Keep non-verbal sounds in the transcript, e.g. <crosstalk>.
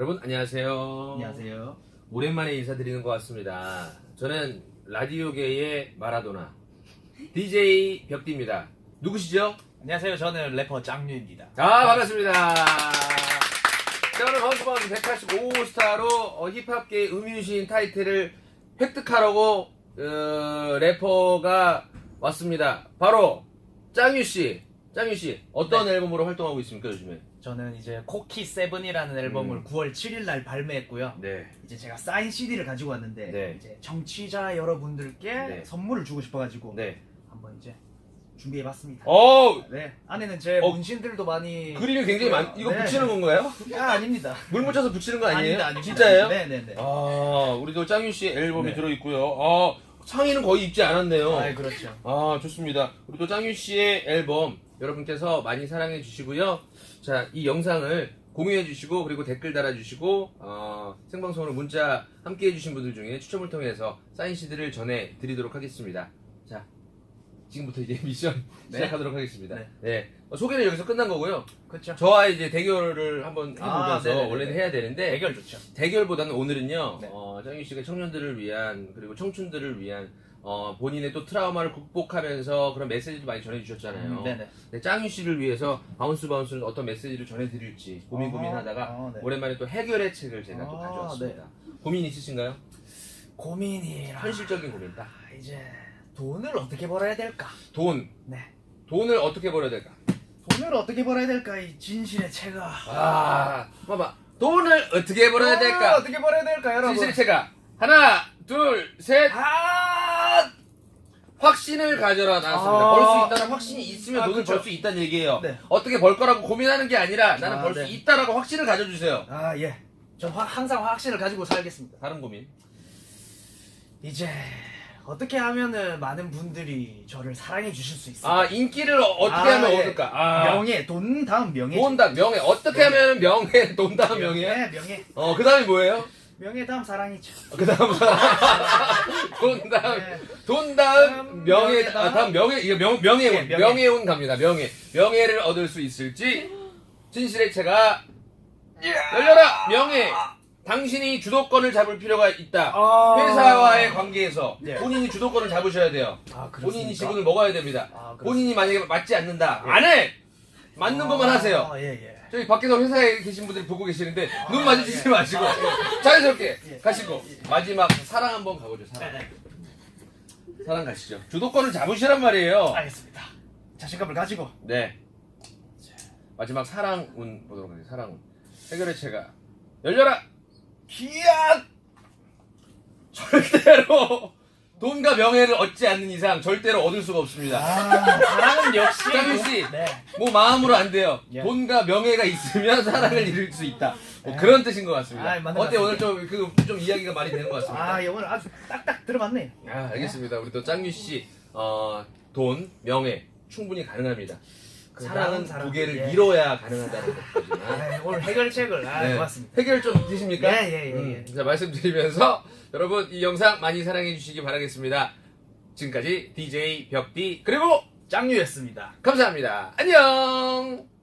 여러분 안녕하세요. 안녕하세요. 오랜만에 인사드리는 것 같습니다. 저는 라디오계의 마라도나 DJ 벽디입니다. 누구시죠? 안녕하세요. 저는 래퍼 짱류입니다. 아 반갑습니다. 자 오늘 헌스번 185스타로 어, 힙합계 음유신 타이틀을 획득하려고 어, 래퍼가 왔습니다. 바로 짱유 씨. 짱유 씨 어떤 앨범으로 활동하고 있습니까 요즘에? 저는 이제 코키 세븐이라는 앨범을 음. 9월 7일 날 발매했고요. 네. 이제 제가 사인 CD를 가지고 왔는데 네. 이제 정치자 여러분들께 네. 선물을 주고 싶어가지고 네. 한번 이제 준비해봤습니다. 어 네 안에는 제 어, 문신들도 많이 그림이 굉장히 많. 이거 네. 붙이는 건가요? 아 아닙니다. 물 묻혀서 붙이는 거 아니에요? 아닙니다, 아닙니다. 진짜예요? 네네네. 아, 우리도 짱유 씨 앨범이 네. 들어 있고요. 아, 상의는 거의 입지 않았네요. 아 그렇죠. 아, 좋습니다. 우리 또 짱유 씨의 앨범 여러분께서 많이 사랑해 주시고요. 자, 이 영상을 공유해 주시고 그리고 댓글 달아 주시고 어, 생방송으로 문자 함께 해 주신 분들 중에 추첨을 통해서 사인 CD를 전해 드리도록 하겠습니다. 자, 지금부터 이제 <laughs> 미션 네. 시작하도록 하겠습니다. 네. 네. 어, 소개는 여기서 끝난 거고요. 그렇죠. 저와 이제 대결을 한번 아, 해보면서 네네네네. 원래는 해야 되는데 대결 좋죠. 대결보다는 오늘은요, 네. 어, 짱유 씨가 청년들을 위한, 그리고 청춘들을 위한, 어, 본인의 또 트라우마를 극복하면서 그런 메시지도 많이 전해주셨잖아요. 음, 네네. 네, 짱유 씨를 위해서 바운스 바운스는 어떤 메시지를 전해드릴지 고민 아, 고민하다가 아, 네. 오랜만에 또 해결의 책을 제가 또 아, 가져왔습니다. 고민 있으신가요? 고민이라 현실적인 고민 딱. 아, 이제 돈을 어떻게 벌어야 될까? 돈. 네. 돈을 어떻게 벌어야 될까? 돈을 어떻게 벌어야 될까? 이 진실의 체가. 아, 봐봐. 돈을 어떻게 벌어야 돈을 될까? 어떻게 벌어야 될까, 여러분? 진실의 체가. 하나, 둘, 셋, 아, 확신을 가져라 나왔습니다. 아. 벌 수 있다는 확신이 있으면 아, 돈을 그쵸. 벌 수 있다는 얘기예요. 네. 어떻게 벌 거라고 고민하는 게 아니라 나는 아, 벌 수 네. 있다라고 확신을 가져주세요. 아 예. 전 화- 항상 확신을 가지고 살겠습니다. 다른 고민. 이제 어떻게 하면은 많은 분들이 저를 사랑해 주실 수 있을까? 아 인기를 어- 어떻게 아, 하면 예. 얻을까? 아, 명예, 돈 다음 명예. 돈다 명예. 어떻게 하면 명예, 돈 다음 명예. 네, 명예. 어, 그 다음이 뭐예요? 명예 다음 사랑이죠. 그 다음 <laughs> 돈 다음 네. 돈 다음 다음 명예 명예다. 아 다음 명예 이게 명 명예운 예, 명예. 명예운 갑니다 명예 명예를 얻을 수 있을지 진실의 체가 열려라 명예 당신이 주도권을 잡을 필요가 있다 아. 회사와의 관계에서 네. 본인이 주도권을 잡으셔야 돼요 아? 본인이 지분을 먹어야 됩니다 아, 그렇습니까? 본인이 만약에 맞지 않는다 예. 안해 맞는 것만 하세요. 아, 예, 예. 저기 밖에서 회사에 계신 분들이 보고 계시는데 눈 아, 마주치지 예. 마시고 아, 자연스럽게 예. 가시고 마지막 사랑 한번 가보죠 사랑. 네, 네. 사랑 가시죠. 주도권을 잡으시란 말이에요. 알겠습니다. 자신감을 가지고. 네. 마지막 사랑 운 보도록 하겠습니다. 사랑 운. 해결의 체가 열려라! 기약 절대로 돈과 명예를 얻지 않는 이상 절대로 얻을 수가 없습니다 아, 사랑은 역시 짱유 씨. 네. 뭐 마음으로 안 돼요 예. 돈과 명예가 있으면 사랑을 이룰 수 있다 뭐 네. 그런 뜻인 것 같습니다 아, 맞는 어때 것 오늘 좀, 그, 좀 이야기가 많이 되는 것 같습니다 아, 이걸 아주 딱딱 들어맞네요. 아, 알겠습니다. 우리 또 짱유 씨, 어, 돈, 명예 충분히 가능합니다. 그 사랑은 사람, 두 개를 예. 이뤄야 가능하다는 것이지만. <laughs> 아, 오늘 해결책을 아, 네. 고맙습니다. 해결 좀 되십니까? 예, 예, 예, 음, 예. 자, 말씀드리면서 여러분 이 영상 많이 사랑해 주시기 바라겠습니다. 지금까지 DJ 벽디 그리고 짱유였습니다. 감사합니다. 안녕!